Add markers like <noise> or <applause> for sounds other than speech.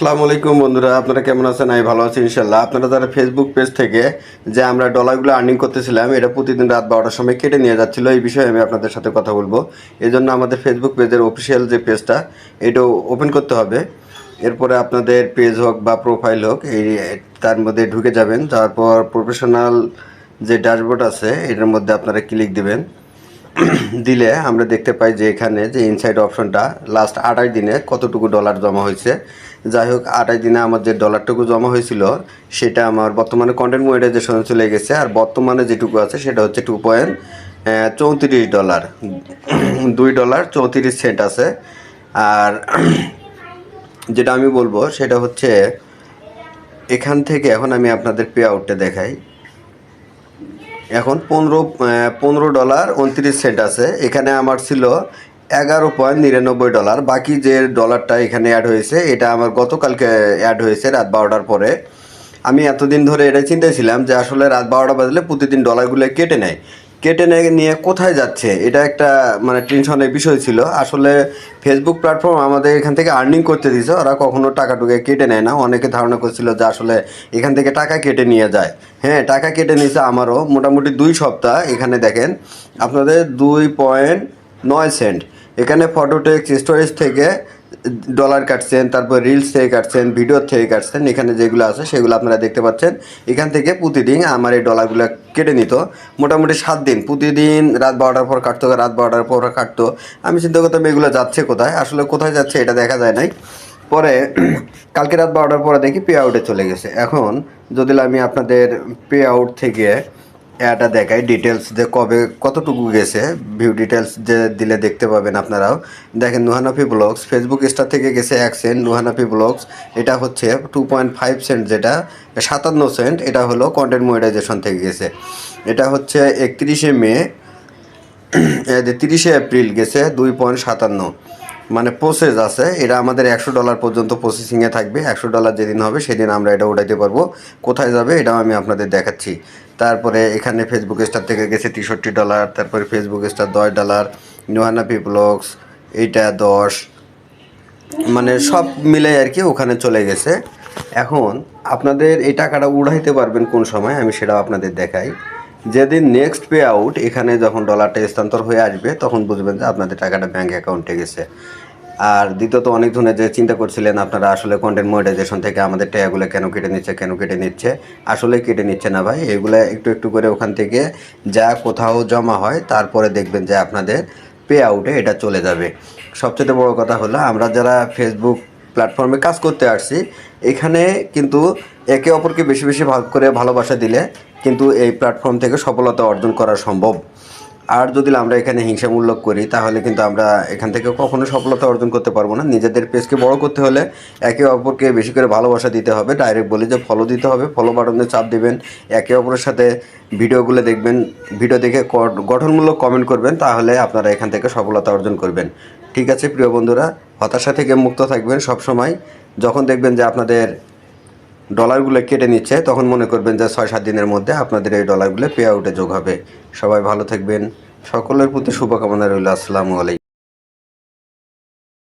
আসসালামু আলাইকুম বন্ধুরা, আপনারা কেমন আছেন? আমি ভালো আছি ইনশাল্লাহ আপনারা যারা ফেসবুক পেজ থেকে যে আমরা ডলারগুলো আর্নিং করতেছিলাম, এটা প্রতিদিন রাত বারোটার সময় কেটে নিয়ে যাচ্ছিল, এই বিষয়ে আমি আপনাদের সাথে কথা বলব। এই জন্য আমাদের ফেসবুক পেজের অফিসিয়াল যে পেজটা এটাও ওপেন করতে হবে। এরপরে আপনাদের পেজ হোক বা প্রোফাইল হোক, এই তার মধ্যে ঢুকে যাবেন। তারপর প্রফেশনাল যে ড্যাশবোর্ড আছে, এটার মধ্যে আপনারা ক্লিক দিবেন। দিলে আমরা দেখতে পাই যে এখানে যে ইনসাইড অপশনটা লাস্ট আঠাশ দিনে কতটুকু ডলার জমা হয়েছে। যাই হোক, আঠাশ দিনে আমার যে ডলারটুকু জমা হয়েছিল, সেটা আমার বর্তমানে কন্টেন্ট মনিটাইজেশনে চলে গেছে। আর বর্তমানে যেটুকু আছে, সেটা হচ্ছে টু পয়েন্ট চৌত্রিশ ডলার দুই ডলার চৌত্রিশ সেন্ট আছে। আর যেটা আমি বলব, সেটা হচ্ছে, এখান থেকে এখন আমি আপনাদের পে আউটটা দেখাই। এখন পনেরো পনেরো ডলার উনত্রিশ সেন্ট আছে। এখানে আমার ছিল এগারো পয়েন্ট নিরানব্বই ডলার। বাকি যে ডলারটা এখানে অ্যাড হয়েছে, এটা আমার গতকালকে অ্যাড হয়েছে রাত বারোটার পরে। আমি এতদিন ধরে এটা চিন্তাছিলাম যে আসলে রাত বারোটা বাজলে প্রতিদিন ডলারগুলো কেটে নেয়। কেটে নেয় কোথায় যাচ্ছে? এটা একটা মানে টেনশনের বিষয় ছিল। আসলে ফেসবুক প্ল্যাটফর্ম আমাদের এখান থেকে আর্নিং করতে দিছে ওরা কখনো টাকা টুকে কেটে নেয় না। অনেকে ধারণা করছিল যে আসলে এখান থেকে টাকা কেটে নিয়ে যায়। হ্যাঁ টাকা কেটে নিয়েছে আমারও। মোটামুটি দুই সপ্তাহ এখানে দেখেন। আপনাদের দুই পয়েন্ট নয় সেন্ট এখানে ফটোটেক্স স্টোরেজ থেকে ডলার কাটছেন, তারপর রিলস থেকে কাটছেন ভিডিও থেকে কাটছেন, এখানে যেগুলো আছে সেগুলো আপনারা দেখতে পাচ্ছেন। এখান থেকে প্রতিদিন আমার এই ডলারগুলো কেটে নিত। মোটামুটি সাত দিন, প্রতিদিন রাত বারোটার পর কাটতো, রাত বারোটার পর কাটতো। আমি চিন্তা করতাম, এগুলো যাচ্ছে কোথায়? আসলে কোথায় যাচ্ছে এটা দেখা যায় নাই। পরে <clears throat> কালকে রাত বারোটার পরে দেখি পে আউটে চলে গেছে। এখন যদি আমি আপনাদের পে আউট থেকে এটা দেখাই ডিটেলস যে কবে কতটুকু গেছে ভিউ ডিটেলস যে দিলে দেখতে পাবেন আপনারাও। দেখেন নুহানাফি ব্লগস ফেসবুক স্টার থেকে গেছে এক সেন্ট নুহানাফি ব্লগস এটা হচ্ছে টু পয়েন্ট ফাইভ সেন্ট যেটা, সাতান্ন সেন্ট এটা হলো কন্টেন্ট মনিটাইজেশন থেকে গেছে। এটা হচ্ছে একত্রিশে মে তিরিশে এপ্রিল গেছে, দুই পয়েন্ট সাতান্ন। মানে প্রসেস আছে। এটা আমাদের একশো ডলার পর্যন্ত প্রসেসিংয়ে থাকবে। একশো ডলার যেদিন হবে সেদিন আমরা এটা উঠাইতে পারব। কোথায় যাবে এটাও আমি আপনাদের দেখাচ্ছি। তারপরে এখানে ফেসবুক স্টার থেকে গেছে তেষট্টি ডলার তারপরে ফেসবুক স্টার দশ ডলার নোহানাপি ব্লগস এইটা দশ। মানে সব মিলে আর কি ওখানে চলে গেছে। এখন আপনাদের এই টাকাটা উড়াইতে পারবেন কোন সময়, আমি সেটাও আপনাদের দেখাই। যেদিন নেক্সট পে আউট এখানে যখন ডলারটা স্থানান্তর হয়ে আসবে, তখন বুঝবেন যে আপনাদের টাকাটা ব্যাঙ্ক অ্যাকাউন্টে গেছে। আর দ্বিতীয়ত, অনেক ধরনের যে চিন্তা করছিলেন, আপনারা আসলে কন্টেন্ট মনিটাইজেশন থেকে আমাদের টাকাগুলো কেন কেটে নিচ্ছে, কেন কেটে নিচ্ছে? আসলে কেটে নিচ্ছে না ভাই, এগুলো একটু একটু করে ওখান থেকে যা কোথাও জমা হয়, তারপরে দেখবেন যে আপনাদের পে আউটে এটা চলে যাবে। সবচেয়ে বড় কথা হলো, আমরা যারা ফেসবুক প্ল্যাটফর্মে কাজ করতে আসছি। এখানে কিন্তু একে অপরকে বেশি বেশি ভাগ করে ভালোবাসা দিলে কিন্তু এই প্ল্যাটফর্ম থেকে সফলতা অর্জন করা সম্ভব। আর যদি আমরা এখানে হিংসামূলক করি, তাহলে কিন্তু আমরা এখান থেকে কখনো সফলতা অর্জন করতে পারব না। নিজেদের পেজকে বড় করতে হলে একে অপরকে বেশি করে ভালোবাসা দিতে হবে। ডাইরেক্ট বলি যে ফলো দিতে হবে। ফলো বাটনে চাপ দেবেন। একে অপরের সাথে ভিডিওগুলো দেখবেন। ভিডিও দেখে গঠনমূলক কমেন্ট করবেন। তাহলে আপনারা এখান থেকে সফলতা অর্জন করবেন। ঠিক আছে, প্রিয় বন্ধুরা হতাশা থেকে মুক্ত থাকবেন সব সময় যখন দেখবেন যে আপনাদের ডলারগুলো কেটে নিচ্ছে, তখন মনে করবেন যে ছয় সাত দিনের মধ্যে আপনাদের এই ডলারগুলো পে আউটে যোগ হবে। সবাই ভালো থাকবেন। সকলের প্রতি শুভকামনা রইল। আসসালামু আলাইকুম।